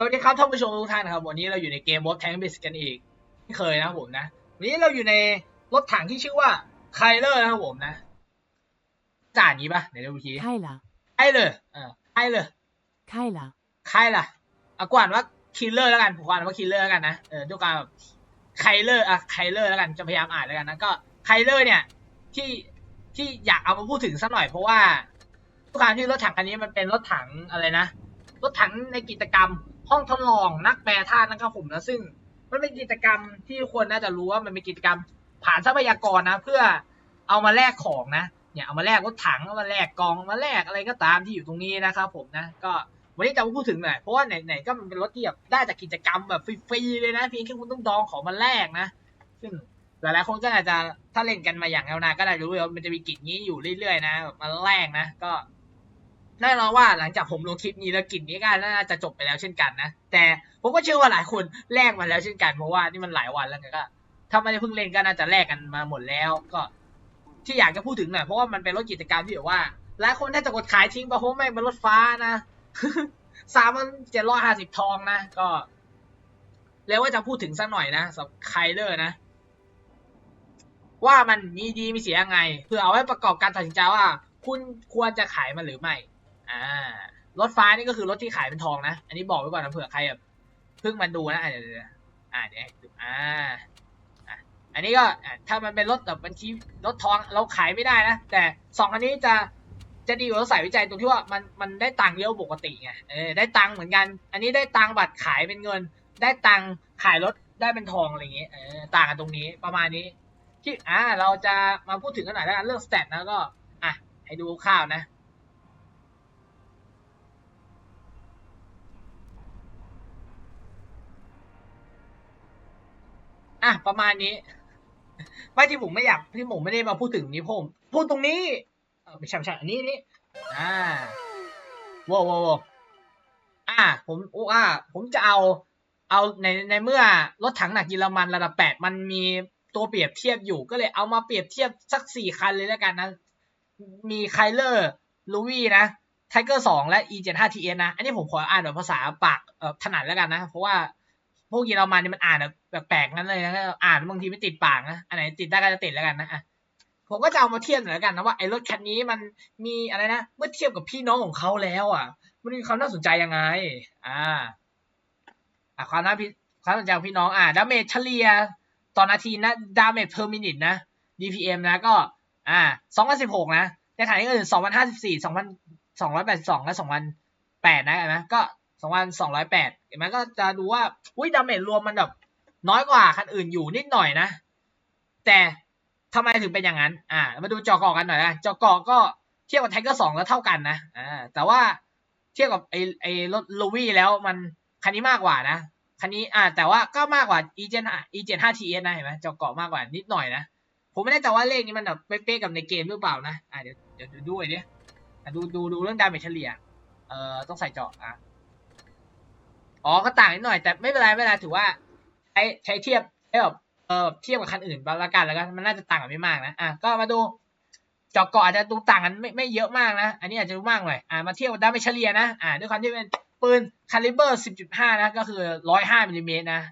สวัสดีครับท่านผู้ชมทุกท่านครับ วันนี้เราอยู่ในเกมรถแทงบิสกันอีกไม่เคยนะผมนะวันนี้เราอยู่ในรถถังที่ชื่อว่าไคลเลอร์นะครับผมนะจ่านนี้ปะเดี๋ยวดูทีไคลล่ะไคลเลอร์เออไคลเลอร์ไคลล่ะไคลล่ะเอากวานว่าคิลเลอร์แล้วกันผมกวนว่าคิลเลอร์แล้วกันนะเออด้วยการไคลเลอร์อะไคลเลอร์แล้วกันจะพยายามอ่านแล้วกันนะก็ไคลเลอร์เนี่ยที่ที่อยากเอามาพูดถึงสักหน่อยเพราะว่าทุกครั้งที่รถถังคันนี้มันเป็นรถถังอะไรนะรถถังในกิจกรรม ห้องทดลองนักแปรธาตุนะครับผมนะซึ่ง มันเป็นกิจกรรมที่ทุกคนน่าจะรู้ว่ามันเป็นกิจกรรมผ่านทรัพยากรนะ เพื่อเอามาแลกของนะเนี่ยเอามาแลกรถถังเอามาแลกกองเอามาแลกอะไรก็ตามที่อยู่ตรงนี้นะครับผมนะก็วันนี้จะมาพูดถึงหน่อยเพราะว่าไหนๆก็มันเป็นรถที่แบบได้จากกิจกรรมแบบฟรีๆเลยนะเพียงแค่คุณต้องดองของมาแลกนะ ซึ่งหลายๆคนก็อาจจะถ้าเล่นกันมาอย่างยาวนานก็ได้รู้ว่ามันจะมีกิจนี้อยู่เรื่อยๆนะมาแลกนะ ก็ แน่นอนว่าหลังจากผมลงคลิปนี้แล้วกิจนี้ก็น่าจะจบไปแล้วเช่นกันนะแต่ผมก็เชื่อว่าหลายคนแลกมาแล้วเช่นกันเพราะว่านี่มันหลายวันแล้วก็ถ้าไม่ได้เพิ่งเล่นก็น่าจะแลกกันมาหมดแล้ว ก็ที่อยากจะพูดถึงหน่อยเพราะว่ามันเป็นรถกิจกรรมที่แบบว่าหลายคนถ้าจะกดขายทิ้งไปเพราะแม่เป็นรถฟ้านะสามพันเจ็ดร้อยห้าสิบทองนะก็ แล้วว่าจะพูดถึงสักหน่อยนะสำหรับไคเลอร์นะ ว่ามันมีดีมีเสียยังไงเพื่อเอาไว้ประกอบการตัดสินใจว่า คุณควรจะขายมันหรือไม่ อ่ารถฟ้านี่ก็คือรถที่ขายเป็นทองนะ อันนี้บอกไว้ก่อนนะเผื่อใครแบบเพิ่งมาดูนะเดี๋ยวเดี๋ยวอ่าเดี๋ยวอ่าอันนี้ก็ถ้ามันเป็นรถแบบบัญชีรถทองเราขายไม่ได้นะ แต่สองอันนี้จะจะดีกว่ารถสายวิจัยตรงที่ว่ามันมันได้ตังค์เยอะกว่าปกติไงเออได้ตังค์เหมือนกัน อันนี้ได้ตังค์บัตรขายเป็นเงิน ได้ตังค์ขายรถได้เป็นทองอะไรอย่างเงี้ยเออต่างกันตรงนี้ประมาณนี้ที่อ่าเราจะมาพูดถึงกันหน่อยแล้วกันเรื่องสเตตนะก็อะให้ดูข้าวนะ อะประมาณนี้ ไม่ที่ผมไม่อยากที่ผมไม่ได้มาพูดถึงนี้ผม พูดตรงนี้ไม่ใช่ไม่ใช่อันนี้นี่อ่าว้วว้วโว้วอ่า ผมโอ้อ่า ผมจะเอา เอาในในเมื่อรถถังหนักเยอรมันระดับแปดมันมีตัวเปรียบเทียบอยู่ก็เลยเอามาเปรียบเทียบสักสี่คันเลยแล้วกันนะ มีไคลเลอร์ลูวี่นะไทเกอร์สองและ e 7 5 ts นะ อันนี้ผมขออ่านแบบภาษาปากเอ่อถนัดแล้วกันนะ เพราะว่า พวกเยอรมันนี่ยมันอ่านแบบแปลกๆงั้นเลยนะอ่านบางทีไม่ติดปากนะอันไหนติดได้ก็จะติดแล้วกันนะอะผมก็จะเอามาเทียบหน่อยแล้วกันนะว่าไอ้รถคันนี้มันมีอะไรนะเมื่อเทียบกับพี่น้องของเขาแล้ว อะ มันมีความน่าสนใจยังไง อ่า อะความน่าความสนใจของพี่น้องอะดาเมจเฉลี่ยต่อนาทีนะดาเมจ per minute นะ DPM นะก็ อ่า2016 นะในขณะที่อื่น2054 2282และ2008นะเห็นไหมก็ 2,208 เห็นไหมก็จะดูว่าอุ้ยดาเมจรวมมันแบบน้อยกว่าคันอื่นอยู่นิดหน่อยนะ แต่ทำไมถึงเป็นอย่างนั้น อ่า มาดูจอกอกันหน่อยนะ จอกอก็เทียบกับไทเกอร์สองแล้วเท่ากันนะ อ่า แต่ว่าเทียบกับไอไอรถลูวี่แล้วมันคันนี้มากกว่านะ คันนี้ อ่า แต่ว่าก็มากกว่า e เจนอีเจน 5TS นะ เห็นไหมจอกอมากกว่านิดหน่อยนะ ผมไม่แน่ใจว่าเลขนี้มันแบบเป๊ะๆกับในเกมหรือเปล่านะ อ่าเดี๋ยวเดี๋ยวดูด้วยดิดูดูดูเรื่องดาเมจเฉลี่ย เอ่อ ต้องใส่เจาะอะ อ๋อก็ต่างนิดหน่อยแต่ไม่เป็นไรไม่เป็นไรถือว่าใช้ใช้เทียบใช้แบบเออเทียบกับคันอื่นละกันแล้วกันมันน่าจะต่างกันไม่มากนะอะก็มาดูจาะเกาะอาจจะดูต่างกันไม่ไม่เยอะมากนะ อันนี้อาจจะดูมากหน่อยอ่ามาเทียบกับดาเมจเฉลี่ยนะอ่าด้วยความที่เป็นปืนคาลิเบอร์10.5 นะ ก็คือ 105มิลลิเมตรนะ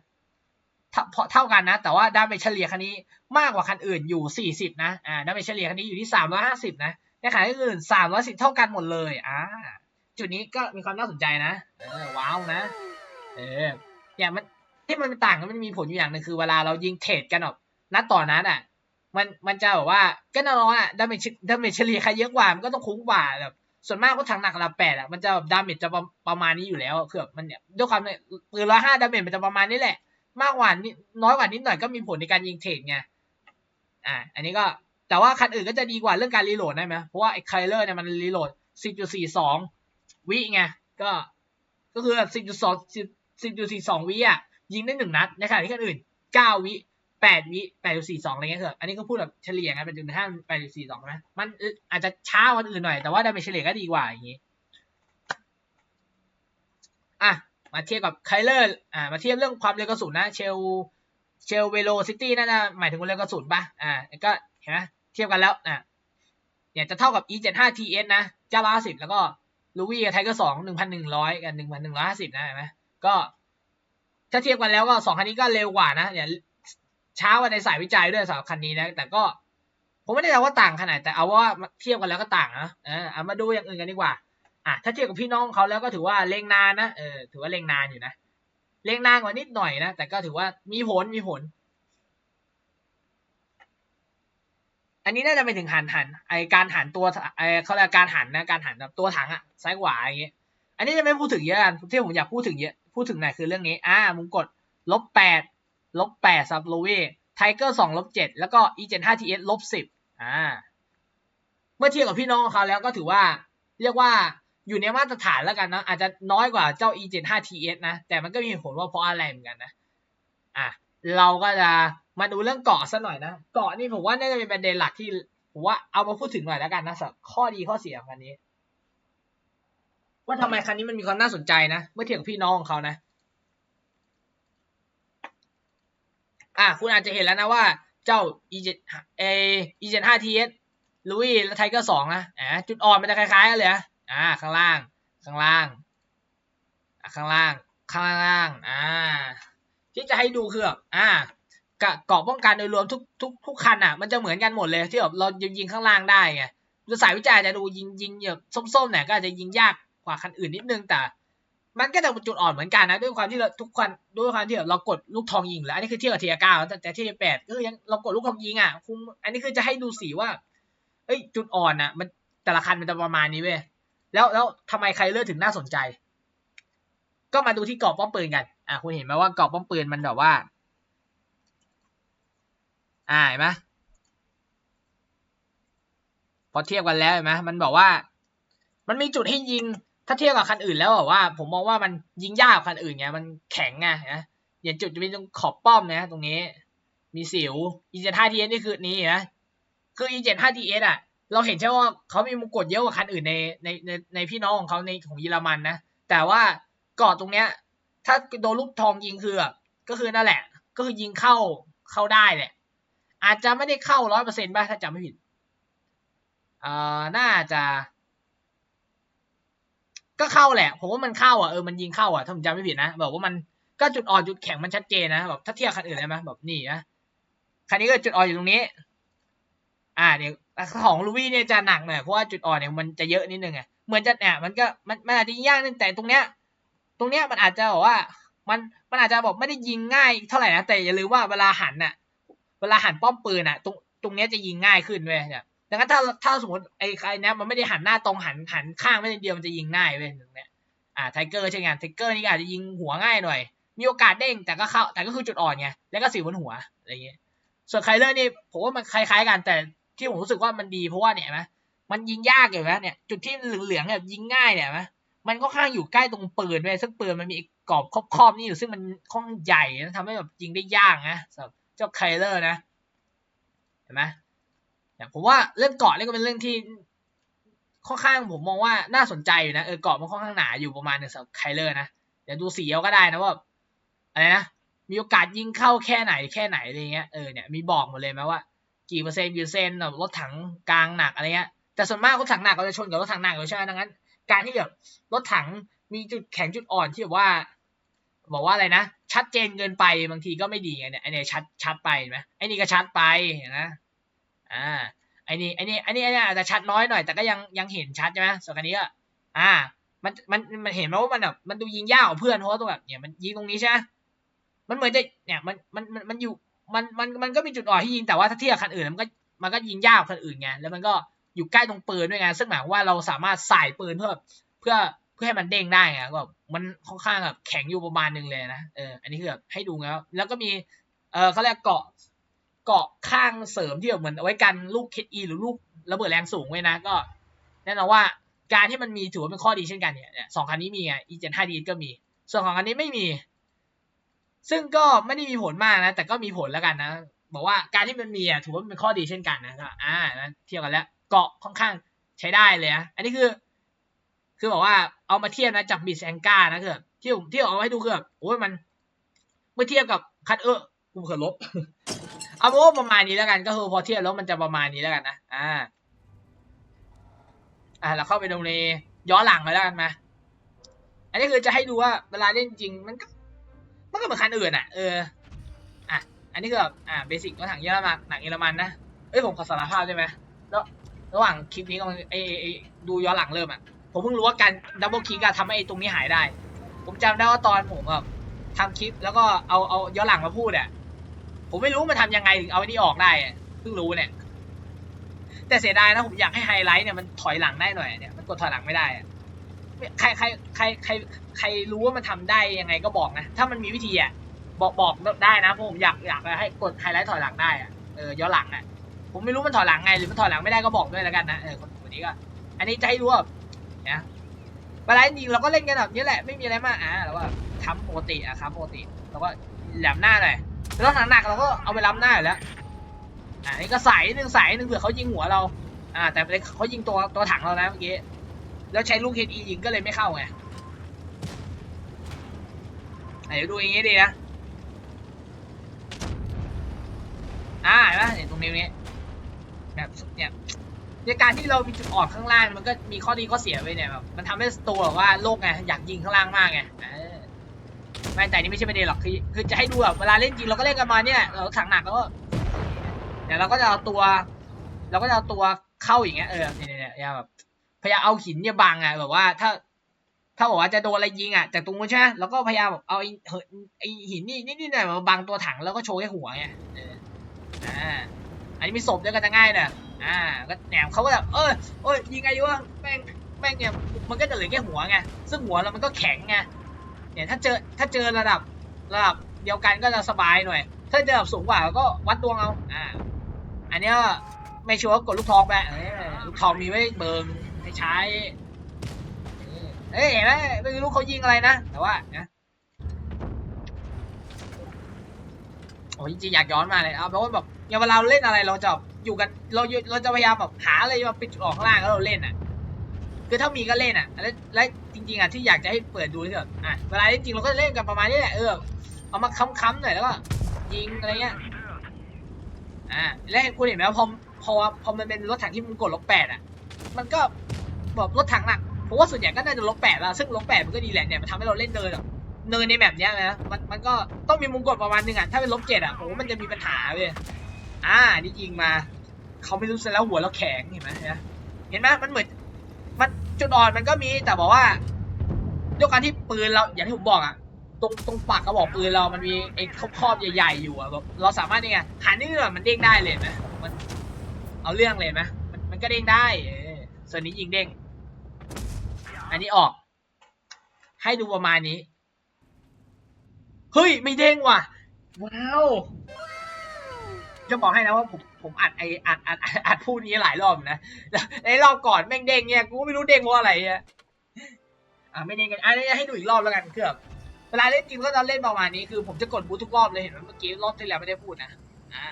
เท่าเท่ากันนะ แต่ว่าดาเมจเฉลี่ยคันนี้มากกว่าคันอื่นอยู่ 40 นะอ่าดาเมจเฉลี่ยคันนี้อยู่ที่ 350 นะในขณะที่อื่น 310 เท่ากันหมดเลยอ่าจุดนี้ก็มีความน่าสนใจนะเออว้าวนะ เออเนี่ยมันที่มันต่างกันมันมีผลอยู่อย่างนึงคือเวลาเรายิงเทรดกันแบบนัดต่อนัดอะ มันมันจะแบบว่าก็น่นอนอะดาเมจดาเมจเฉลี่ยใครเยอะกว่ามันก็ต้องคุ้มกว่าแบบส่วนมากก็ทางหนักระดับแปดอะมันจะแบบดาเมจจะประประมาณนี้อยู่แล้วคือแบบมันเนี่ยด้วยความเนี่ยปืนละห้าดาเมจมันจะประมาณนี้แหละ มากกว่านิดน้อยกว่านิดหน่อยก็มีผลในการยิงเทรดไงอ่า อันนี้ก็แต่ว่าคันอื่นก็จะดีกว่าเรื่องการรีโหลดได้ไหมเพราะว่าไอ้ไคลเลอร์เนี่ยมันรีโหลด 10.42 วิไงก็ ก็คือแบบ 10.42 วิอะยิงได้หนึ่งนัดในขณะที่คนอื่น 9 วิ 8 วิ 8.42 อะไรเงี้ยเถอะอันนี้ก็พูดแบบเฉลี่ยไงเป็นจุดห้า8.42นะมันอาจจะช้ากว่าอื่นหน่อยแต่ว่าดาเมจเฉลี่ยก็ดีกว่าอย่างงี้อะมาเทียบกับไคลเลอร์อ่ามาเทียบเรื่องความเร็วกระสุนนะเชลเชลเวโลซิตี้น่าจะหมายถึงเร็วกระสุนป่ะอ่าก็เห็นไหมเทียบกันแล้วอะเนี่ยจะเท่ากับ E75TS นะ950แล้วก็ลูวี่กับไทเกอร์2 1,100กับ1,150นะเห็นไหม ก็ ถ้าเทียบกันแล้วก็สองคันนี้ก็เร็วกว่านะเนี่ยช้ากว่าในสายวิจัยด้วยสำหรับคันนี้นะ แต่ก็ผมไม่ได้บอกว่าต่างขนาดแต่เอาว่าเทียบกันแล้วก็ต่างนะเออเอามาดูอย่างอื่นกันดีกว่าอะถ้าเทียบกับพี่น้องเขาแล้วก็ถือว่าเร่งนานนะเออถือว่าเร่งนานอยู่นะเร่งนานกว่านิดหน่อยนะแต่ก็ถือว่ามีผลมีผล อันนี้น่าจะไปถึงหันหันไอการหันตัวไอเขาเรียกการหันนะการหันแบบตัวถังอะซ้ายขวาอย่างเงี้ยอันนี้จะไม่พูดถึงเยอะกันที่ผมอยากพูดถึงเยอะ พูดถึงไหนคือเรื่องนี้ อ่า มุมกดลบแปดลบแปดซับโลเวไทเกอร์สองลบเจ็ดแล้วก็ e เจ็ดห้าทีเอสลบสิบอ่า เมื่อเทียบกับพี่น้องเขาแล้วก็ถือว่า เรียกว่าอยู่ในมาตรฐานแล้วกันนะ อาจจะน้อยกว่าเจ้า e เจ็ดห้าทีเอสนะ แต่มันก็มีผลว่าเพราะอะไรเหมือนกันนะ อะ เราก็จะมาดูเรื่องเกาะซะหน่อยนะ เกาะนี่ผมว่าน่าจะเป็นประเด็นหลักที่ผมว่าเอามาพูดถึงหน่อยแล้วกันนะสำหรับข้อดีข้อเสียของคันนี้ ว่าทำไมคันนี้มันมีความน่าสนใจนะ เมื่อเทียบกับพี่น้องของเขานะ อะคุณอาจจะเห็นแล้วนะว่าเจ้า e 7 a e 7 5 ts ลุยและไทเกอร์สองนะอ่าจุดอ่อนมันจะคล้ายๆกันเลยนะอ่าข้างล่าง ข้างล่างอะข้างล่าง ข้างล่าง อ่า ที่จะให้ดูคือแบบอ่ากะเกาะป้องกันโดยรวมทุกทุกทุกคันอะมันจะเหมือนกันหมดเลยที่แบบเรายิงยิงข้างล่างได้ไงสายวิจัยจะดูยิงยิงแบบส้มๆเนี่ยก็อาจจะยิงยาก กว่าคันอื่นนิดนึงแต่มันก็จะเป็นจุดอ่อนเหมือนกันนะด้วยความที่เราทุกคันด้วยความที่เรากดลูกทองยิงแล้วอันนี้คือเทียบกับเทียเก้าแต่แต่เทียแปดก็ยังเรากดลูกทองยิงอะคุมอันนี้คือจะให้ดูสีว่า เอ้ยจุดอ่อนอะ มันแต่ละคันมันจะประมาณนี้เว้ยแล้วแล้วทำไมใครเลือกถึงน่าสนใจ ก็มาดูที่กรอบป้อมปืนกัน อะคุณเห็นไหมว่ากรอบป้อมปืนมันแบบว่า อ่าเห็นไหมพอเทียบกันแล้วเห็นไหมมันบอกว่า มันมีจุดให้ยิง ถ้าเทียบกับคันอื่นแล้วแบบว่า ผมมองว่ามันยิงยากกว่าคันอื่นไงมันแข็งไงนะอย่างจุดจะเป็นตรงขอบป้อมนะ ตรงนี้ มีสิว E75 TS นี่คือนี้นะคือ E75 TS อะ เราเห็นใช่ว่าเขามีมงกุฎเยอะกว่าคันอื่นในในในในพี่น้องของเขาในของเยอรมันนะแต่ว่าเกาะตรงเนี้ย ถ้าโดนลูกทองยิงคือก็คือนั่นแหละ ก็คือยิงเข้าเข้าได้แหละ อาจจะไม่ได้เข้าร้อยเปอร์เซ็นต์ป่ะถ้าจำไม่ผิดเอ่อน่าจะ ก็เข้าแหละผมว่ามันเข้าอะเออมันยิงเข้าอะถ้าผมจำไม่ผิดนะแบบว่ามันก็จุดอ่อนจุดแข็งมันชัดเจนนะแบบถ้าเทียบคันอื่นได้ไหมแบบนี่นะคันนี้ก็จุดอ่อนอยู่ตรงนี้ อ่าเนี่ยของลูวี่เนี่ยจะหนักหน่อยเพราะว่าจุดอ่อนเนี่ยมันจะเยอะนิดนึงไงเหมือนจะเนี่ยมันก็มันมันอาจจะยากนิดแต่ตรงเนี้ย ตรงเนี้ยมันอาจจะบอกว่า มันมันอาจจะบอกไม่ได้ยิงง่ายเท่าไหร่นะแต่อย่าลืมว่าเวลาหันน่ะ เวลาหันป้อมปืนน่ะ ตรงตรงเนี้ยจะยิงง่ายขึ้นเว้ยเนี่ย ดังนั้นถ้าถ้าสมมติไอ้ใครเนี้ยมันไม่ได้หันหน้าตรงหันหันข้างไม่ได้เดียวมันจะยิงง่ายเว้ยตรงเนี้ยอ่าไทเกอร์ใช่ไงไทเกอร์นี่อาจจะยิงหัวง่ายหน่อย มีโอกาสเด้งแต่ก็เข้าแต่ก็คือจุดอ่อนไงแล้วก็สีบนหัวอะไรอย่างเงี้ยส่วนไคลเลอร์นี่ผมว่ามันคล้ายๆกันแต่ที่ผมรู้สึกว่ามันดีเพราะว่าเนี่ยนะมันยิงยากอยู่นะเนี่ยจุดที่เหลืองๆเนี่ยยิงง่ายเนี่ยนะมันก็ข้างอยู่ใกล้ตรงปืนด้วยซึ่งปืนมันมีกรอบครอบๆนี่อยู่ซึ่งมันค่อนข้างใหญ่นะทำให้แบบยิงได้ยากนะสำหรับเจ้าไคลเลอร์นะเห็นไหม เนี่ยผมว่าเรื่องเกาะนี่ก็เป็นเรื่องที่ค่อนข้างผมมองว่าน่าสนใจอยู่นะเออเกาะมันค่อนข้างหนาอยู่ประมาณหนึ่งสำหรับไคลเลอร์นะเดี๋ยวดูสีเอาก็ได้นะว่าอะไรนะมีโอกาสยิงเข้าแค่ไหนแค่ไหนอะไรเงี้ยเออเนี่ยมีบอกหมดเลยไหมว่ากี่เปอร์เซ็นต์กี่เปอร์เซ็นต์รถถังกลางหนักอะไรเงี้ยแต่ส่วนมากรถถังหนักเราจะชนกับรถถังหนักอยู่ใช่ไหมดังนั้น การที่แบบรถถังมีจุดแข็งจุดอ่อนที่แบบว่า บอกว่าอะไรนะชัดเจนเกินไปบางทีก็ไม่ดีไงเนี่ยไอเนี่ยชัดชัดไปไหมไอนี่ก็ชัดไปนไหม อ่าไอนี่ไอนี่ไอนี่ไอนี่อาจจะชัดน้อยหน่อยแต่ก็ยังยังเห็นชัดใช่ไหมส่วนอันนี้ก็อ่า มันมันมันเห็นไหมว่ามันแบบมันดูยิงยากกว่าเพื่อนเพราะว่าตัวแบบเนี่ยมันยิงตรงนี้ใช่ไหมมันเหมือนจะเนี่ยมันมันมันมันอยู่มันมันมันก็มีจุดอ่อนที่ยิงแต่ว่าถ้าเทียบคันอื่นมันก็มันก็ยิงยากกว่าคันอื่นไงแล้วมันก็อยู่ใกล้ตรงปืนด้วยไงซึ่งหมายความว่าเราสามารถใส่ปืนเพื่อเพื่อเพื่อให้มันเด้งได้ไงก็มันค่อนข้างแบบแข็งอยู่ประมาณนึงเลยนะเอออันนี้คือแบบให้ดูแล้วแล้วก็มีเออเขาเรียกเกาะ เกาะข้างเสริมที่แบบเหมือนเอาไว้กันลูกเคอีหรือลูกระเบิดแรงสูงไว้นะก็แน่นอนว่าการที่มันมีถือว่าเป็นข้อดีเช่นกันเนี่ยสองคันนี้มีไง e 7 5 d ก็มี ส่วนของคันนี้ไม่มี ซึ่งก็ไม่ได้มีผลมากนะ แต่ก็มีผลแล้วกันนะ บอกว่าการที่มันมีอะถือว่าเป็นข้อดีเช่นกันนะก็อ่านเทียบกันแล้วเกาะค่อนข้างใช้ได้เลยนะอันนี้คือ คือบอกว่าเอามาเทียบนะจับบิสแองกานะคือที่ผมที่เอาให้ดูคือแบบโอ้ยมันเมื่อเทียบกับคันเออกูเขินลบ เอาเป็นว่าประมาณนี้แล้วกันก็คือพอเทียบแล้วมันจะประมาณนี้แล้วกันนะอ่า อ่าเราเข้าไปดูในย้อนหลังเลยแล้วกันมาอันนี้คือจะให้ดูว่าเวลาเล่นจริงมันก็มันก็เหมือนคันอื่นอะเอออะอันนี้คือแบบอ่าเบสิกรถถังเยอรมันหนังเยอรมันนะเอ้ยผมขอสารภาพได้ไหมแล้วระหว่างคลิปนี้กับไอไอ้ไอ้ดูย้อนหลังเริ่มอะผมเพิ่งรู้ว่าการดับเบิลคลิกอะทำให้ตรงนี้หายได้ ผมจำได้ว่าตอนผมแบบทำคลิปแล้วก็เอาเอาย้อนหลังมาพูดอะ ผมไม่รู้มันทำยังไงถึงเอาไอ้นี่ออกได้อะเพิ่งรู้เนี่ย แต่เสียดายนะผมอยากให้ไฮไลท์เนี่ยมันถอยหลังได้หน่อยเนี่ยมันกดถอยหลังไม่ได้อะใครใครใครใครใครรู้ว่ามันทำได้ยังไงก็บอกนะ ถ้ามันมีวิธีอะบอกบอกได้นะเพราะผมอยากอยากให้กดไฮไลท์ถอยหลังได้อะเออย้อนหลังอะผมไม่รู้มันถอยหลังไงหรือมันถอยหลังไม่ได้ก็บอกด้วยแล้วกันนะเออคนคนนี้ก็ อันนี้จะให้รู้ว่าเนี่ยเวลาจริงเราก็เล่นกันแบบนี้แหละไม่มีอะไรมากอะเราก็ค้ำปกติอะค้ำปกติเราก็แหลมหน้าหน่อย แล้วหนักๆเราก็เอาไปล้ำหน้าอยู่แล้วอ่านี่ก็ใส่หนึ่งใส่หนึ่งเผื่อเขายิงหัวเรา อ่า แต่เขายิงตัวตัวถังเรานะเมื่อกี้แล้วใช้ลูกเฮดอียิงก็เลยไม่เข้าไงไหนดูอย่างงี้ดีนะอ่าเห็นไหมเนี่ยตรงนี้นี้แบบเนี่ยในการที่เรามีจุดอ่อนข้างล่างมันก็มีข้อดีข้อเสียไปเนี่ยแบบมันทำให้ตัวแบบว่าโลกไงอยากยิงข้างล่างมากไง ไม่แต่นี่ไม่ใช่ประเด็นหรอกคือคือจะให้ดูแบบเวลาเล่นจริงเราก็เล่นกันมาเนี่ยเราถังหนักแล้วก็เดี๋ยวเราก็จะเอาตัว เราก็จะเอาตัวเข้าอย่างเงี้ยเออเนี่ยเนี่ยเนี่ยแบบพยายามเอาหินเนี่ยบังอะแบบว่าถ้า ถ้าบอกว่าจะโดนอะไรยิงอะจากตรงนู้นใช่ไหมเราก็พยายามเอาไอ้หินไอ้หินนี่นี่นี่หน่อยมาบังตัวถังแล้วก็โชว์แค่หัวไงอออ่าอันนี้มีศพด้วยกันจะง่ายน่อยอ่าก็แหนมเขาก็แบบเออโอ้ยยิงไงวะแม่งแม่งเนี่ยมันก็จะเหลือแค่หัวไงซึ่งหัวเรามันก็แข็งไง เนี่ยถ้าเจอถ้าเจอระดับระดับเดียวกันก็จะสบายหน่อย ถ้าเจอระดับสูงกว่าก็วัดดวงเอาอ่าอันนี้ไม่ชัวร์กดลูกทองไปลูกทองมีไว้เบิงให้ใช้เอ้ยเห็นไหมไม่รู้เขายิงอะไรนะ แต่ว่านะโอ้ยจริงอยากย้อนมาเลยเอาเพราะว่าแบบอย่างเวลาเราเล่นอะไรเราจะอยู่กันเราอยู่เราจะพยายามแบบหาอะไรมาปิดจุดออกข้างล่างแล้วเราเล่นอะ คือถ้ามีก็เล่นอะแล้วแล้วจริงๆอะที่อยากจะให้เปิดดูที่แบบอะเวลาเล่นจริงเราก็เล่นกันประมาณนี้แหละเออเอามาค้ำๆหน่อยแล้วก็ยิงอะไรเงี้ยอ่าแล้วคุณเห็นไหมว่าพอพอพอมันเป็นรถถังที่มันกดลบแปดอะ มันก็แบบรถถังหนักผมว่าส่วนใหญ่ก็น่าจะลบแปดแล้วซึ่งลบแปดมันก็ดีแหละเนี่ยมันทำให้เราเล่นเนินแบบเนินในแบบเนี้ยนะมันมันก็ต้องมีมุมกดประมาณนึงอะถ้าเป็นลบเจ็ดอะผมว่ามันจะมีปัญหาเว้ยอ่านี่ยิงมาเขาไม่รู้ซะแล้วหัวเราแข็งเห็นไหมเห็นไหมมันเหมือน มันจุดอ่อนมันก็มีแต่บอกว่าด้วยการที่ปืนเราอย่างที่ผมบอกอะตรงตรงปากกระบอกปืนเรามันมีไอ้ครอบใหญ่ๆอยู่อะแบบเราสามารถนี่ไงหันนี่แบบมันเด้งได้เลยนไหมมันเอาเรื่องเลยนไหมมันมันก็เด้งได้เออส่วนนี้ยิงเด้ง อันนี้ออก ให้ดูประมาณนี้เฮ้ยไม่เด้งว่ะว้าวจะบอกให้นะว่าผม ผมอัดไออัดอัดอัดพูดนี้หลายรอบนะแล้วในรอบก่อนแม่งเด้งเนี่ยกูไม่รู้เด้งเพราะอะไรเนี่ยอ่าไม่เด้งกันอันนี้ให้ดูอีกรอบแล้วกันคือแบเวลาเล่นจริงก็จะเล่นประมาณนี้คือผมจะกดบูททุกรอบเลยเห็นไหมเมื่อกี้รอบที่แล้วไม่ได้พูดนะอ่า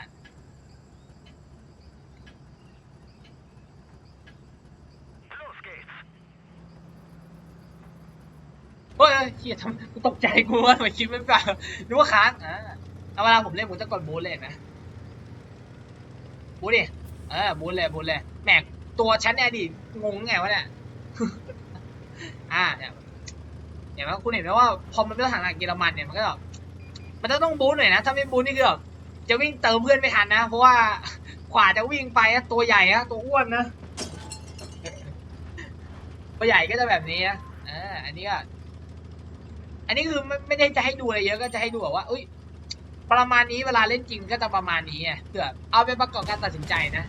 เฮ้ยเฮียทำตกใจกูว่าทำไมคิดไม่เปล่านึกว่าค้างอ่าเอาเวลาผมเล่นผมจะกดบูทเลยนไหม บูดิเออบูเลยบูทเลยแหมตัวฉันเนี่ยดิงงไงวะเนี่ยอ่าเนี่ยเห็นไหมคุณเห็นไหมว่าพอมันเป็นทหารเยอรมันเนี่ยมันก็แบบมันจะต้องบูทหน่อยนะถ้าไม่บูทนี่คือแบบจะวิ่งเติมเพื่อนไม่ทันนะ เพราะว่าขวาจะวิ่งไปอะตัวใหญ่อะตัวอ้วนนะตัวใหญ่ก็จะแบบนี้นะเอออันนี้ก็อันนี้คือไม่ไม่ได้จะให้ดูอะไรเยอะก็จะให้ดูแบบว่าอุ้ย ประมาณนี้เวลาเล่นจริงก็จะประมาณนี้เผื่อเอาไปประกอบการตัดสินใจนะ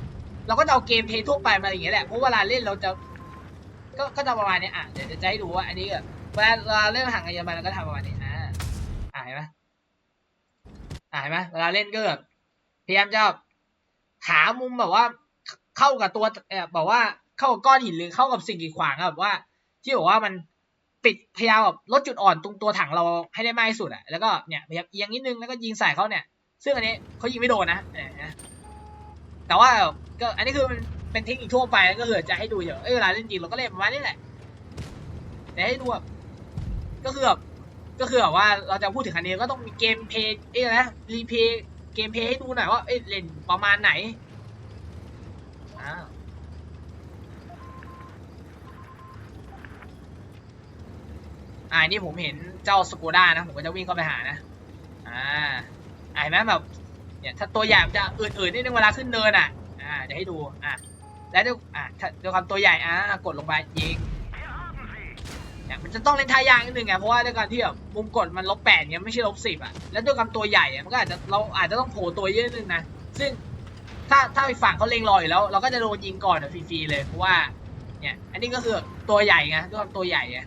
เราก็จะเอาเกมเพย์ทั่วไปมาอย่างเงี้ยแหละเพราะเวลาเล่นเราจะ ก็ก็จะประมาณนี้อะเดี๋ยวจะให้ดูว่าอันนี้เวลาเวลาเล่นห่างกันยามันเราก็ทำประมาณนี้อ่าอ่าเห็นไหมอ่าเห็นไหมเวลาเล่นก็แบบพยายามจะหามุมแบบว่า เข้ากับตัวเออบว่าเข้ากับก้อนหินหรือเข้ากับสิ่งกีดขวางแบบว่า ที่บอกว่ามัน ปิดพยายามแบบลดจุดอ่อนตรงตัวถังเราให้ได้มากที่สุดอะแล้วก็เนี่ยพยายามเอียงนิดนึงแล้วก็ยิงใส่เขาเนี่ย ซึ่งอันนี้เขายิงไม่โดนนะแต่ว่าก็อันนี้คือมันเป็นเทคนิคทั่วไปก็คือจะให้ดูเยอะเอ้ยเวลาเล่นจริงเราก็เล่นประมาณนี้แหละแต่ให้ดูแบบก็คือแบบก็คือแบบว่าเราจะพูดถึงอันนี้ก็ต้องมีเกมเพย์เอ้ยนะรีเพย์เกมเพย์ให้ดูหน่อยว่าเอ้ยเล่นประมาณไหนอ้า อ่านี่ผมเห็นเจ้าสกูด้านะ ผมก็จะวิ่งเข้าไปหานะ อ่าอ่าเห็นไหมแบบ เนี่ย ถ้าตัวใหญ่มันจะอืดๆนิดนึงเวลาขึ้นเนินอะ อ่าเดี๋ยวให้ดู อะแล้วด้วยอ่าด้วยความตัวใหญ่ อ่ากดลงไปยิงเนี่ยมันจะต้องเล่นท่ายากนิดนึงไงเพราะว่าด้วยการที่แบบมุมกดมันลบแปดเนี่ยไม่ใช่ลบสิบอะแล้วด้วยความตัวใหญ่อะมันก็อาจจะเราอาจจะต้องโผล่ตัวเยอะนิดนึงนะซึ่งถ้าถ้าอีกฝั่งเขาเล็งรออยู่แล้ว เราก็จะโดนยิงก่อนแบบฟรีๆเลยเพราะว่าเนี่ยอันนี้ก็คือตัวใหญ่ไงด้วยความตัวใหญ่ไง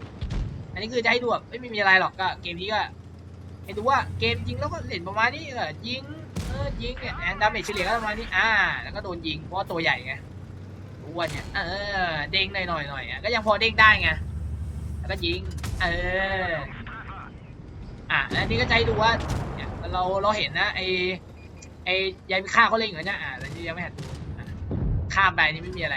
อันนี้คือจะให้ดูแบบไม่มีอะไรหรอกก็เกมนี้ก็ให้ดูว่าเกมจริงแล้วก็เล่นประมาณนี้เออยิงเออยิงเนี่ยแอนดาเมจเฉลี่ยก็ประมาณนี้อ่าแล้วก็โดนยิงเพราะตัวใหญ่ไงรู้ว่าเนี่ยเออเด้งหน่อยหน่อยหน่อยก็ยังพอเด้งได้ไงแล้วก็ยิงเอออะแล้วอันนี้ก็ให้ดูว่าเนี่ยเราเราเห็นนะไอไอยายพิฆาเขาเล่นอยู่เนี่ยอะแล้วยังไม่เห็นดูอะข้ามไปนี่ไม่มีอะไร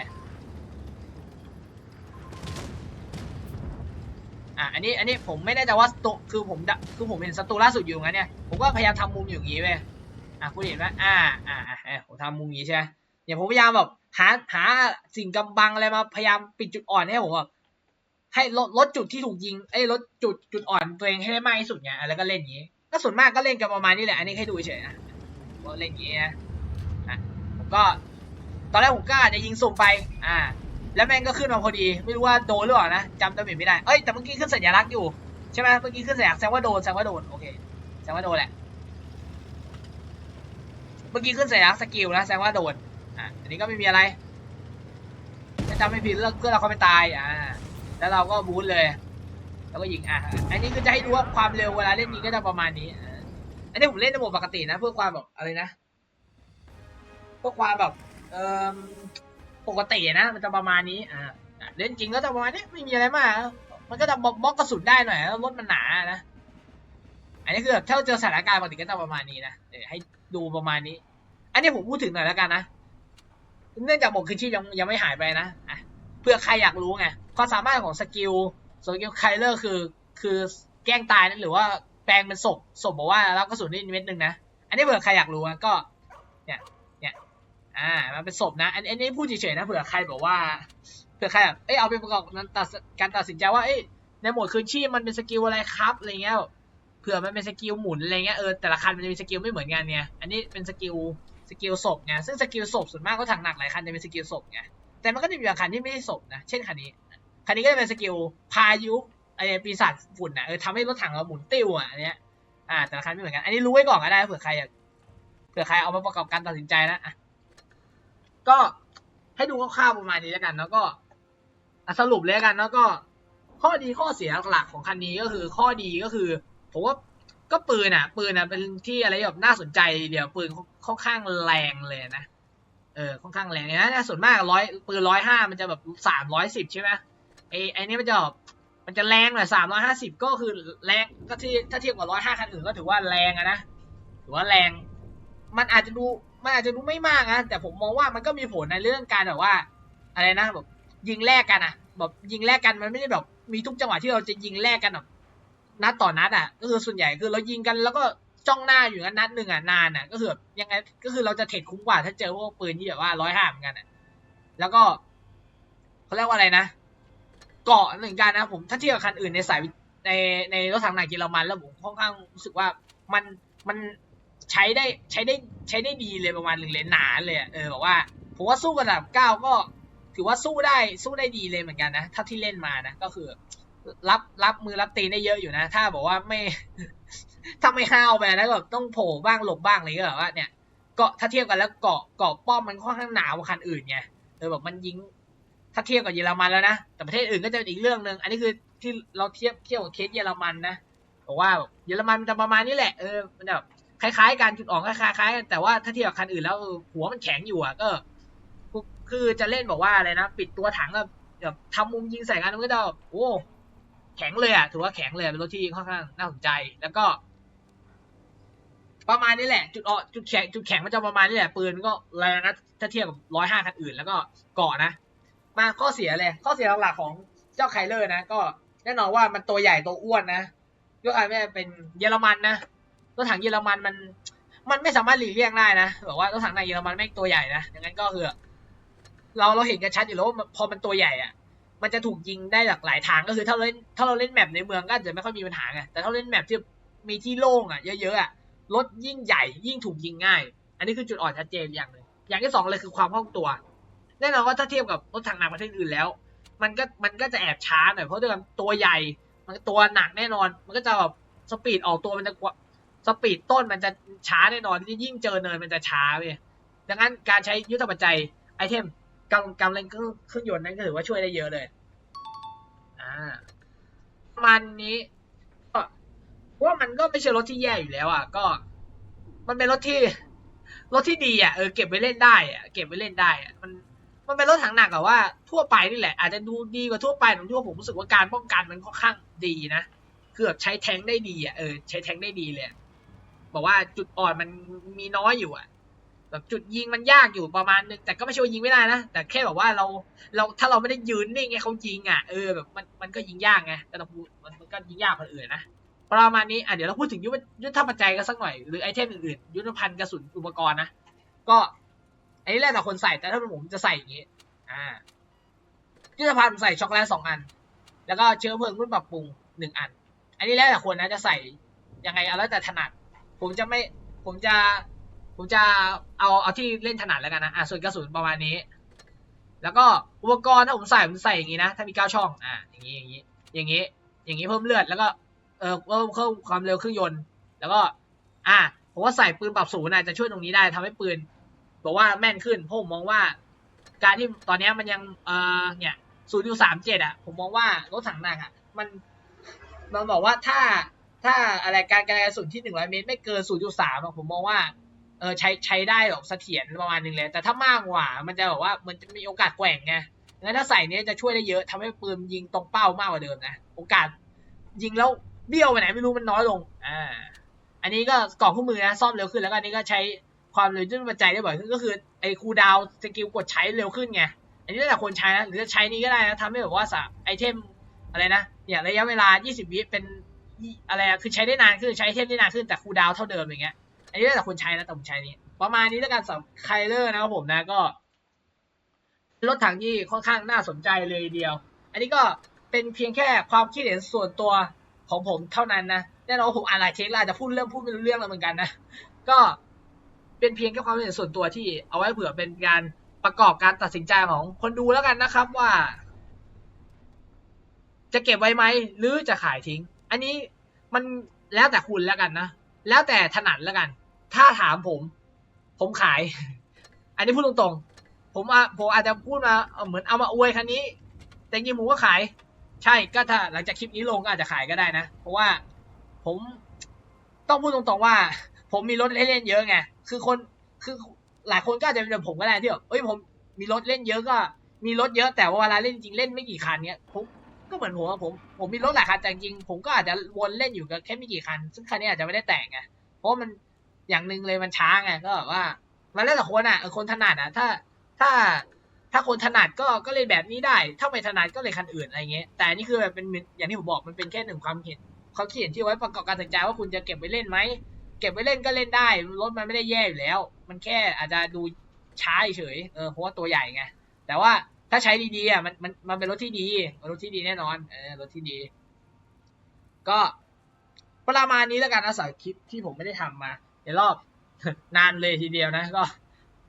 อะอันนี้อันนี้ผมไม่แน่ใจว่าสตูคือผมดะคือผมเห็นสตูล่าสุดอยู่งั้นเนี่ยผมก็พยายามทำมุมอยู่อย่างนี้เว้ยอะคุณเห็นไหมอ่าอ่าอ่าผมทำมุมอย่างนี้ใช่ไหมเนี่ยผมพยายามแบบหาหาสิ่งกำบังอะไรมาพยายามปิดจุดอ่อนให้ผมแบบให้ลดลดจุดที่ถูกยิงไอ้ลดจุดจุดอ่อนตัวเองให้ได้มากที่สุดไงแล้วก็เล่นอย่างนี้ก็ส่วนมากก็เล่นกันประมาณนี้แหละอันนี้ให้ดูเฉยนะก็เล่นอย่างนี้นะอะผมก็ตอนแรกผมก็อาจจะยิงสุ่มไป อ่า แล้วแม่งก็ขึ้นมาพอดี ไม่รู้ว่าโดนหรือเปล่านะจำตัวไม่ได้ เอ้ยแต่เมื่อกี้ขึ้นสัญลักษณ์อยู่ใช่ไหมเมื่อกี้ขึ้นสัญลักษณ์แสดงว่าโดนแสดงว่าโดนโอเคแสดงว่าโดนแหละ เมื่อกี้ขึ้นสัญลักษณ์สกิลนะแสดงว่าโดนอะอันนี้ก็ไม่มีอะไรถ้าจำไม่ผิดเลือกเพื่อนเราเขาไปตายอ่าแล้วเราก็บูทเลยแล้วก็ยิงอะอันนี้คือจะให้ดูว่าความเร็วเวลาเล่นยิงก็จะประมาณนี้อันนี้ผมเล่นในโหมดปกตินะ เพื่อความแบบอะไรนะเพื่อความแบบเอ่อ ปกตินะ มันจะประมาณนี้อ่าเล่นจริงก็จะประมาณนี้ไม่มีอะไรมาก มันก็จะบล็อกกระสุนได้หน่อยแล้วรถมันหนานะ อันนี้คือแบบถ้าเราเจอสถานการณ์ปกติก็จะประมาณนี้นะเดี๋ยวให้ดูประมาณนี้ อันนี้ผมพูดถึงหน่อยแล้วกันนะเนื่องจากหมวกคืนชีพยังยังไม่หายไปนะอะเพื่อใครอยากรู้ไงความสามารถของสกิลสกิลไคลเลอร์คือ คือแกล้งตายนั่นหรือว่าแปลงเป็นศพศพบอกว่ารับกระสุนได้เม็ดนึงนะ อันนี้เผื่อใครอยากรู้ก็เนี่ย อ่ามันเป็นศพนะ อันอันนี้พูดเฉยๆนะเผื่อใครบอกว่าเผื่อใครแบบเอ้ยเอาไปประกอบนั้นตัดการตัดสินใจว่าเอ้ยในโหมดคืนชีพมันเป็นสกิลอะไรครับอะไรเงี้ยเผื่อมันเป็นสกิลหมุนอะไรเงี้ยเออแต่ละคันมันจะมีสกิลไม่เหมือนกันไงอันนี้เป็นสกิลสกิลศพไงซึ่งสกิลศพส่วนมากก็ถังหนักหลายคันจะเป็นสกิลศพไงแต่มันก็จะมีบางคันที่ไม่ใช่ศพนะเช่นคันนี้คันนี้ก็จะเป็นสกิลพายุไอปีศาจฝุ่นนะเออทำให้รถถังเราหมุนติ้วอะอันเนี้ยอ่าแต่ละคันไม่เหมือนกันอันนี้รู้ไว้ก่อนก็ได้เผื่อใครอยากเผื่อใครเอามาประกอบการตัดสินใจนะอะ ก็ให้ดูคร่าวๆประมาณนี้แล้วกัน แล้วก็สรุปเลยแล้วกันแล้วก็ ข้อดีข้อเสียหลักของคันนี้ก็คือข้อดีก็คือ ผมว่าก็ปืนอะ ปืนอะเป็นที่อะไรแบบน่าสนใจเดี๋ยวปืนค่อนข้างแรงเลยนะเออค่อนข้างแรงนะส่วนมากร้อยปืนร้อยห้ามันจะแบบสามร้อยสิบใช่ไหมไอไอนี้มันจะแบบมันจะแรงหน่อยสามร้อยห้าสิบก็คือแรงก็ที่ถ้าเทียบกับร้อยห้าคันอื่นก็ถือว่าแรงอะนะถือว่าแรง มันอาจจะดู มันอาจจะดูไม่มากนะแต่ผมมองว่ามันก็มีผลในเรื่องการแบบว่า อะไรนะแบบยิงแลกกันอะแบบยิงแลกกันมันไม่ได้แบบมีทุกจังหวะที่เราจะยิงแลกกันแบบนัดต่อนัดอะ ก็คือส่วนใหญ่คือเรายิงกันแล้วก็จ้องหน้าอยู่กันนัดหนึ่งอะนานอะ ก็คือยังไงก็คือเราจะเทรดคุ้มกว่าถ้าเจอพวกปืนที่แบบว่าร้อยห้าเหมือนกันอะแล้วก็เขาเรียกว่าอะไรนะเกาะเหมือนกันนะผมถ้าเทียบกับคันอื่นในสายในในรถถังหนักเยอรมันแล้วผมค่อนข้างรู้สึกว่ามันมัน ใช้ได้ใช้ได้ใช้ได้ดีเลยประมาณหนึ่งเลยหนาเลยเออบอกว่าผมว่าสู้กับระดับเก้าก็ถือว่าสู้ได้สู้ได้ดีเลยเหมือนกันนะถ้าที่เล่นมานะก็คือ รับรับมือรับตีนได้เยอะอยู่นะ ถ้าบอกว่าไม่ถ้าไม่ห้าวไปนะก็แบบต้องโผล่บ้างหลบบ้างอะไรก็แบบว่าเนี่ยเกาะถ้าเทียบกันแล้วเกาะเกาะป้อมมันค่อนข้างหนากว่าคันอื่นไงเออแบบมันยิง ถ้าเทียบกับเยอรมันแล้วนะแต่ประเทศอื่นก็จะเป็นอีกเรื่องหนึ่งอันนี้คือที่เราเทียบเทียบกับเคสเยอรมันนะบอกว่าแบบเยอรมันมันจะประมาณนี้แหละเออมันแบบ คล้ายๆกันจุดอ่อนคล้ายๆกันแต่ว่าถ้าเทียบกับคันอื่นแล้วหัวมันแข็งอยู่อะก็ คือจะเล่นบอกว่าอะไรนะปิดตัวถังก็แบบทำมุมยิงใส่กันมันก็จะโอ้แข็งเลยอะถือว่าแข็งเลยเป็นรถที่ค่อนข้างน่าสนใจ แล้วก็ ประมาณนี้แหละ จุดอ่อนจุดแข็งจุดแข็งมันจะประมาณนี้แหละปืนก็แรงนะถ้าเทียบกับร้อยห้าคันอื่น แล้วก็เกาะนะ มาข้อเสียเลยข้อเสียหลักๆของเจ้าไคลเลอร์นะ ก็แน่นอนว่ามันตัวใหญ่ตัวอ้วนนะยกอะไรไม่เป็นเยอรมันนะ รถถังเยอรมันมัน มันไม่สามารถหลีกเลี่ยงได้นะบอกว่ารถถังในเยอรมันแม่งตัวใหญ่นะอย่างนั้นก็คือเราเราเห็นกันชัดอยู่แล้วว่าพอมันตัวใหญ่อะมันจะถูกยิงได้หลากหลายทางก็คือถ้าเราเล่นถ้าเราเล่นแมปในเมืองก็อาจจะไม่ค่อยมีปัญหาไงแต่ถ้าเล่นแมปที่มีที่โล่งอะเยอะๆอะรถยิ่งใหญ่ยิ่งถูกยิงง่าย อันนี้คือจุดอ่อนชัดเจนอย่างหนึ่งอย่างที่สองเลยคือความคล่องตัวแน่นอนว่าถ้าเทียบกับรถถังหนักประเทศอื่นแล้ว มันก็มันก็จะแอบช้าหน่อยเพราะด้วยความตัวใหญ่ มันตัวหนักแน่นอน มันก็จะแบบสปีดออกตัวมันจะ สปีดต้นมันจะช้าแน่นอนยิ่งเจอเนินมันจะช้าเว้ยดังนั้นการใช้ยุทธปัจจัยไอเทมกำกำลังเครื่องเครื่องยนต์นั้นก็ถือว่าช่วยได้เยอะเลย อ่าประมันนี้ก็ว่ามันก็ไม่ใช่รถที่แย่อยู่แล้วอะ ก็ มันเป็นรถที่ รถที่ดีอะเออเก็บไว้เล่นได้อะเก็บไว้เล่นได้อะมันมันเป็นรถถังหนักอะว่าทั่วไปนี่แหละ อาจจะดูดีกว่าทั่วไปตรงที่ว่าผมรู้สึกว่าการป้องกันมันค่อนข้างดีนะคือบใช้แทงได้ดีอะเออใช้แทงได้ดีเลย บอกว่าจุดอ่อนมันมีน้อยอยู่อะแบบจุดยิงมันยากอยู่ประมาณนึงแต่ก็ไม่ใช่ว่ายิงไม่ได้นะแต่แค่แบบว่าเราเราถ้าเราไม่ได้ยืนนิ่งไงเขายิงอะเออแบบมันมันก็ยิงยากไงแต่เราพูดมันมันก็ยิงยากคนอื่นนะประมาณนี้อะเดี๋ยวเราพูดถึงยุทธยุทธปัจจัยกันสักหน่อยหรือไอเทมอื่นๆยุทธภัณฑ์กระสุนอุปกรณ์นะก็อันนี้แล้วแต่คนใส่แต่ถ้าเป็นผมจะใส่อย่างนี้อ่ายุทธภัณฑ์ผมใส่ช็อกโกแลตสองอัน แล้วก็เชื้อเพลิงรุ่นปรับปรุงหนึ่งอัน อันนี้แล้วแต่คนนะจะใส่ยังไงเอาแล้วแต่ถนัด ผมจะไม่ ผมจะ ผมจะเอาเอาที่เล่นถนัดแล้วกันนะ อะส่วนกระสุนประมาณนี้ แล้วก็อุปกรณ์ถ้าผมใส่ผมใส่อย่างนี้นะ ถ้ามีเก้าช่อง อะอย่างนี้ อย่างนี้ อย่างนี้ อย่างนี้เพิ่มเลือด แล้วก็ เออเพิ่มเพิ่มความเร็วเครื่องยนต์ แล้วก็ อะผมว่าใส่ปืนปรับศูนย์น่ะจะช่วยตรงนี้ได้ทำให้ปืน บอกว่าแม่นขึ้นเพราะผมมองว่า การที่ตอนนี้มันยังเออเนี่ยศูนย์ยูสามเจ็ดอะ ผมมองว่ารถถังหนักอะ มัน มันบอกว่าถ้า ถ้าอะไรการกระจายกระสุนที่หนึ่งร้อยเมตรไม่เกินศูนย์จุดสามผมมองว่าเออใช้ใช้ได้หรอกเสถียรประมาณนึงเลย แต่ถ้ามากกว่ามันจะแบบว่ามันจะมีโอกาสแกว่งไงงั้นถ้าใส่เนี้ยจะช่วยได้เยอะทำให้ปืนยิงตรงเป้ามากกว่าเดิมนะโอกาสยิงแล้วเบี้ยวไปไหนไม่รู้มันน้อยลงอ่าอันนี้ก็กรอบคู่มือนะซ่อมเร็วขึ้นแล้วก็อันนี้ก็ใช้ความเร็วด้วยปัจจัยได้บ่อยขึ้นก็คือไอ้คูดาวสกิลกดใช้เร็วขึ้นไงอันนี้แล้วแต่คนใช้นะหรือจะใช้นี้ก็ได้นะทำให้แบบว่าสไอเทมอะไรนะเนี่ยระยะเวลา 20 วิเป็น อะไรอะคือใช้ได้นานขึ้นใช้เทมได้นานขึ้นแต่คูลดาวเท่าเดิมอย่างเงี้ย อันนี้แล้วแต่คนใช้นะแต่ผมใช้นี้ ประมาณนี้แล้วกันสำหรับไคลเลอร์นะครับผมนะก็รถถังที่ค่อนข้างน่าสนใจเลยเดียว อันนี้ก็เป็นเพียงแค่ความคิดเห็นส่วนตัวของผมเท่านั้นนะแน่นอนผมอ่านหลายเทคแล้วอาจจะพูดเรื่องพูดไม่รู้เรื่องแล้วเหมือนกันนะก็เป็นเพียงแค่ความคิดเห็นส่วนตัวที่เอาไว้เผื่อเป็นการประกอบการตัดสินใจของคนดูแล้วกันนะครับว่า จะเก็บไว้ไหมหรือจะขายทิ้ง อันนี้ มันแล้วแต่คุณแล้วกันนะ แล้วแต่ถนัดแล้วกัน ถ้าถามผม ผมขาย อันนี้พูดตรงๆ ผมอะผมอาจจะพูดมาเหมือนเอามาอวยคันนี้ แต่จริงๆผมก็ขาย ใช่ก็ถ้าหลังจากคลิปนี้ลงก็อาจจะขายก็ได้นะ เพราะว่าผมต้องพูดตรงๆว่า ผมมีรถให้เล่นเยอะไง คือคนคือหลายคนก็อาจจะเป็นแบบผมก็ได้ที่แบบเอ้ยผมมีรถเล่นเยอะก็ มีรถเยอะแต่ว่าเวลาเล่นจริงเล่นไม่กี่คันเนี้ยผม ก็เหมือนผมอะผมผมมีรถหลายคันแต่จริงผมก็อาจจะวนเล่นอยู่กับแค่ไม่กี่คัน ซึ่งคันนี้อาจจะไม่ได้แต่งไงเพราะมันอย่างหนึ่งเลยมันช้าไงก็แบบว่า มันแล้วแต่คนอะคนถนัดอะถ้าถ้าถ้าคนถนัดก็ก็เลยแบบนี้ได้ ถ้าไม่ถนัดก็เลยคันอื่นอะไรเงี้ย แต่นี่คือแบบเป็นอย่างที่ผมบอกมันเป็นแค่หนึ่งความเห็นเขาเขียนที่ไว้ประกอบการตัดใจว่าคุณจะเก็บไว้เล่นไหม เก็บไว้เล่นก็เล่นได้ รถมันไม่ได้แย่อยู่แล้ว มันแค่อาจจะดูช้าเฉย เออเพราะว่าตัวใหญ่ไง แต่ว่า ถ้าใช้ดีๆอะมันมันมันเป็นรถที่ดีรถที่ดีแน่นอนเออรถที่ดี ก็ประมาณนี้แล้วกันนะสำหรับคลิปที่ผมไม่ได้ทำมา เดี๋ยวรอบนานเลยทีเดียวนะก็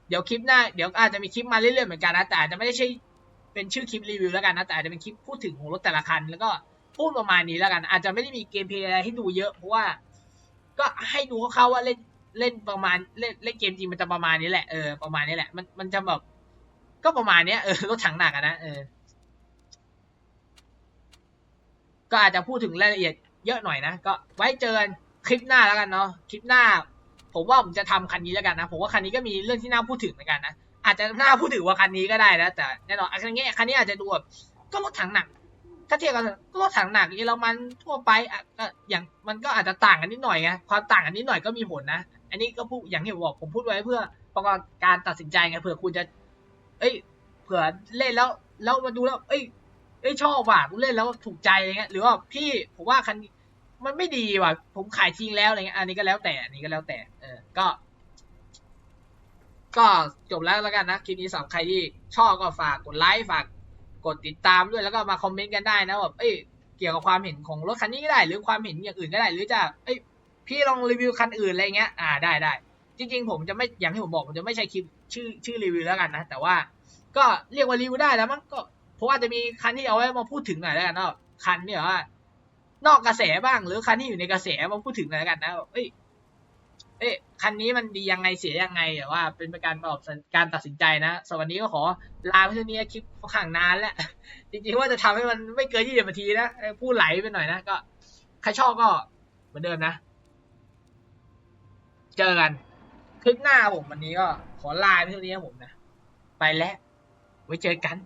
เดี๋ยวคลิปหน้าเดี๋ยวอาจจะมีคลิปมาเรื่อยๆเหมือนกันนะแต่อาจจะไม่ได้ใช่เป็นชื่อคลิปรีวิวแล้วกันนะแต่อาจจะเป็นคลิปพูดถึงของรถแต่ละคัน แล้วก็พูดประมาณนี้แล้วกัน อาจจะไม่ได้มีเกมเพลย์อะไรให้ดูเยอะเพราะว่า ก็ให้ดูคร่าวๆว่าเล่นเล่นประมาณเล่นเล่นเกมจริงมันจะประมาณนี้แหละเออประมาณนี้แหละมันมันจะแบบ ก็ประมาณเนี้ยเออรถถังหนักอะนะเออก็อาจจะพูดถึงรายละเอียดเยอะหน่อยนะ ก็ไว้เจอกันคลิปหน้าแล้วกันเนาะคลิปหน้า ผมว่าผมจะทำคันนี้แล้วกันนะ ผมว่าคันนี้ก็มีเรื่องที่น่าพูดถึงเหมือนกันนะอาจจะน่าพูดถึงกว่าคันนี้ก็ได้นะแต่แน่นอนอันนี้คันนี้อาจจะดูแบบก็รถถังหนัก ถ้าเทียบกันก็รถถังหนักเยอรมันทั่วไปอะก็อย่างมันก็อาจจะต่างกันนิดหน่อยไงความต่างกันนิดหน่อยก็มีผลนะ อันนี้ก็พูดอย่างที่ผมบอกผมพูดไว้เพื่อประกอบการตัดสินใจไงเผื่อคุณจะ เอ้ย เผื่อเล่นแล้ว แล้วมาดูแล้ว เอ้ย เอ้ยชอบว่ะกูเล่นแล้วถูกใจอะไรเงี้ย หรือว่าพี่ผมว่าคันมันไม่ดีว่ะ ผมขายทิ้งแล้วอะไรเงี้ย อันนี้ก็แล้วแต่อันนี้ก็แล้วแต่ เออ ก็ ก็จบแล้วแล้วกันนะคลิปนี้สำหรับใครที่ชอบก็ฝากกดไลค์ฝากกดติดตามด้วยแล้วก็มาคอมเมนต์กันได้นะแบบเอ้ยเกี่ยวกับความเห็นของรถคันนี้ก็ได้ หรือความเห็นอย่างอื่นก็ได้ หรือจะเอ้ยพี่ลองรีวิวคันอื่นอะไรเงี้ย อ่าได้ได้จริง ๆ ผมจะไม่อย่างที่ผมบอกผมจะไม่ใช้คลิป ชื่อชื่อรีวิวแล้วกันนะ แต่ว่าก็เรียกว่ารีวิวได้แล้วมั้งก็เพราะว่าจะมีคันที่เอาไว้มาพูดถึงหน่อยแล้วกันเนาะคันเนี่ยว่านอกกระแสบ้าง หรือคันที่อยู่ในกระแสมาพูดถึงหน่อยแล้วกันนะเอ้ยเอ๊ะคันนี้มันดียังไงเสียยังไงแต่ว่า เป็นการตอบการตัดสินใจนะสำหรับวันนี้ก็ขอลาไปเท่านี้คลิปค่อนข้างนานแล้ว จริงๆว่าจะทำให้มันไม่เกินยี่สิบนาทีนะพูดไหลไปหน่อยนะก็ใครชอบก็เหมือนเดิมนะ เจอกัน คลิปหน้าผมวันนี้ก็ขอลาไปเท่านี้ครับผมนะ ไปแล้ว ไว้เจอกัน